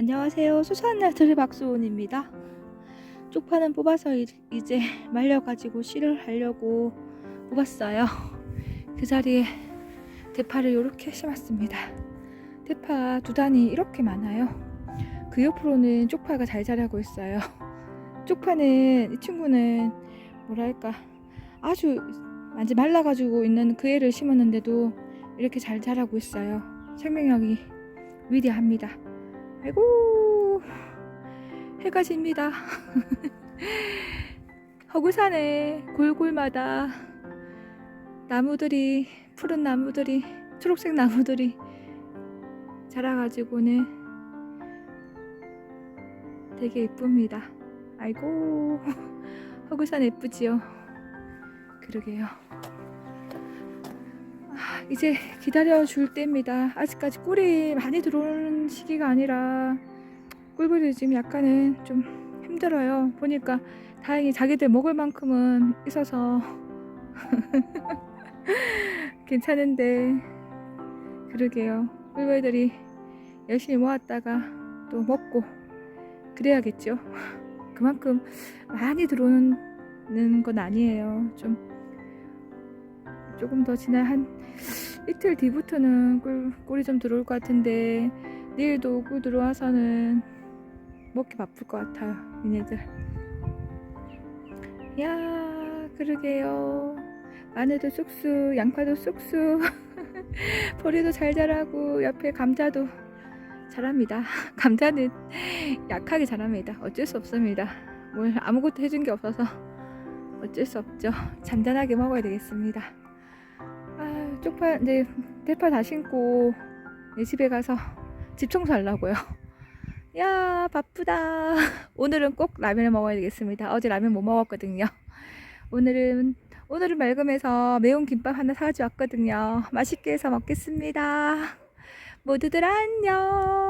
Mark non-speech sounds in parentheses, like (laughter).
안녕하세요. 소소한 날들의 박수원입니다. 쪽파는 뽑아서 이- 이제 (laughs) 말려가지고 씨를 하려고 뽑았어요. 그 자리에 대파를 이렇게 심었습니다. 대파가 두 단이 이렇게 많아요. 그 옆으로는 쪽파가 잘 자라고 있어요. (laughs) 쪽파는 이 친구는 뭐랄까 아주 완전 말라가지고 있는 그 애를 심었는데도 이렇게 잘 자라고 있어요. 생명력이 위대합니다. 아이고 해가 집니다. (laughs) 허구산에 골골마다 나무들이 푸른 나무들이 초록색 나무들이 자라가지고는 되게 예쁩니다. 아이고 허구산 예쁘지요. 그러게요. 아, 이제 기다려 줄 때입니다. 아직까지 꿀이 많이 들어오는 시기가 아니라 꿀벌이 지금 약간은 좀 힘들어요. 보니까 다행히 자기들 먹을 만큼은 있어서 (laughs) 괜찮은데 그러게요. 꿀벌들이 열심히 모았다가 또 먹고 그래야겠죠. 그만큼 많이 들어오는 건 아니에요. 좀 조금 더 지난 한 이틀 뒤부터는 꿀, 꿀이 좀 들어올 것 같은데 내일도 꿀 들어와서는 먹기 바쁠 것 같아요 얘네들. 야 그러게요. 마늘도 쑥쑥 양파도 쑥쑥 (laughs) 보리도 잘 자라고 옆에 감자도 자랍니다. (laughs) 감자는 약하게 자랍니다. 어쩔 수 없습니다. 뭘 아무것도 해준 게 없어서 어쩔 수 없죠. 잔잔하게 먹어야 되겠습니다. 아 쪽파 이제 대파 다 심고 내 집에 가서 (laughs) 집 청소하려고요. (laughs) 야 바쁘다. (laughs) 오늘은 꼭 라면을 먹어야 되겠습니다. 어제 라면 못 먹었거든요. 오늘은 오늘은 맑음에서 매운 김밥 하나 사가지고 왔거든요. 맛있게 해서 먹겠습니다. 모두들 안녕